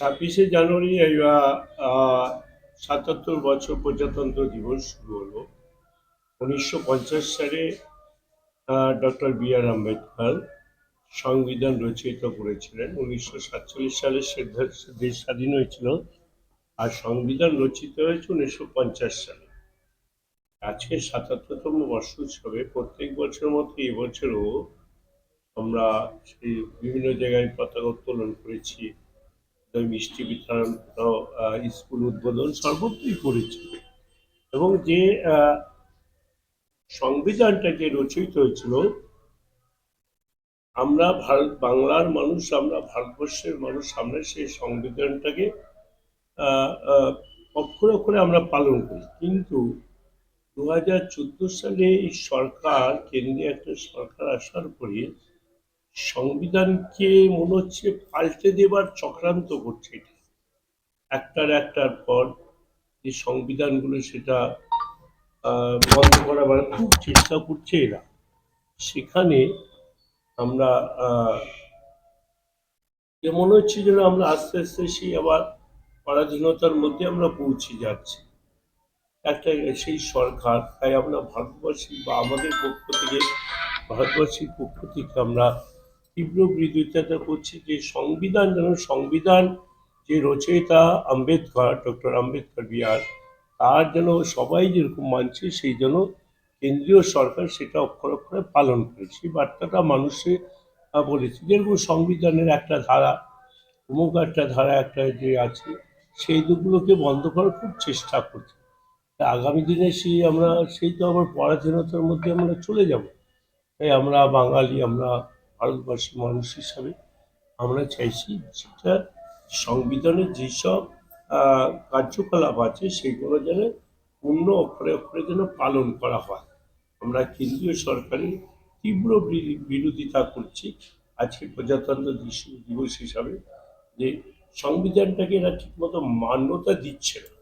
ছাব্বিশে জানুয়ারি সাতাত্তর বছর প্রজাতন্ত্র দিবস শুরু হলো। উনিশশো পঞ্চাশ সালে ডক্টর বি আর আম্বেদকর সংবিধান রচিত করেছিলেন। উনিশশো সাতচল্লিশ সালে দেশ- স্বাধীন হয়েছিল আর সংবিধান রচিত হয়েছে উনিশশো পঞ্চাশ সালে। আজকে সাতাত্তরতম বর্ষ উৎসবে প্রত্যেক বছরের মতো এবছরও আমরা সেই বিভিন্ন জায়গায় পতাকা উত্তোলন করেছি। মিষ্টি বিতরণ স্কুল উদ্বোধন সর্বত্রই করেছি। এবং যে সংবিধানটা যে রচিত হয়েছিল, আমরা ভারত বাংলার মানুষ, আমরা ভারতবর্ষের মানুষ, আমরা সেই সংবিধানটাকে অক্ষরে অক্ষরে আমরা পালন করি। কিন্তু দু হাজার চোদ্দ সালে এই সরকার, কেন্দ্রীয় একটা সরকার আসার পরে সংবিধানকে মনে হচ্ছে পাল্টে দেবার চক্রান্ত করছে এটা। একটার একটার পর যে সংবিধানগুলো সেটা বন্ধ করাবার খুব চেষ্টা করছে এরা। সেখানে আমরা মনে হচ্ছে যেন আমরা আস্তে আস্তে সেই আবার পরাধীনতার মধ্যে আমরা পৌঁছে যাচ্ছি। একটা সেই সরকার, তাই আমরা ভারতবর্ষী বা আমাদের পক্ষ থেকে ভারতবর্ষীর পক্ষ থেকে আমরা তীব্র বিরোধিতা করছি যে সংবিধান, যেন সংবিধান যে রচয়িতা আম্বেদকর, ডক্টর আম্বেদকর বিহার, তার যেন সবাই যেরকম মানছে, সেই জন্য কেন্দ্রীয় সরকার সেটা অক্ষর অক্ষরে পালন করে। সেই বার্তাটা মানুষে বলেছে। যেরকম সংবিধানের একটা ধারা, অমুক একটা ধারা, একটা যে আছে, সেই দিকগুলোকে বন্ধ করার খুব চেষ্টা করছে। আগামী দিনে সেই আমরা, সেই তো আবার পরাধীনতার মধ্যে আমরা চলে যাব। তাই আমরা বাঙালি, আমরা ভারতবর্ষী মানুষ হিসাবে আমরা চাইছি যেটা সংবিধানের যেসব কার্যকলাপ আছে সেগুলো যেন পূর্ণ অক্ষরে অক্ষরে যেন পালন করা হয়। আমরা কেন্দ্রীয় সরকারের তীব্র বিরো- বিরোধিতা করছি আজকে প্রজাতন্ত্র দিবস হিসাবে যে সংবিধানটাকে এরা ঠিকমতো মান্যতা দিচ্ছে না।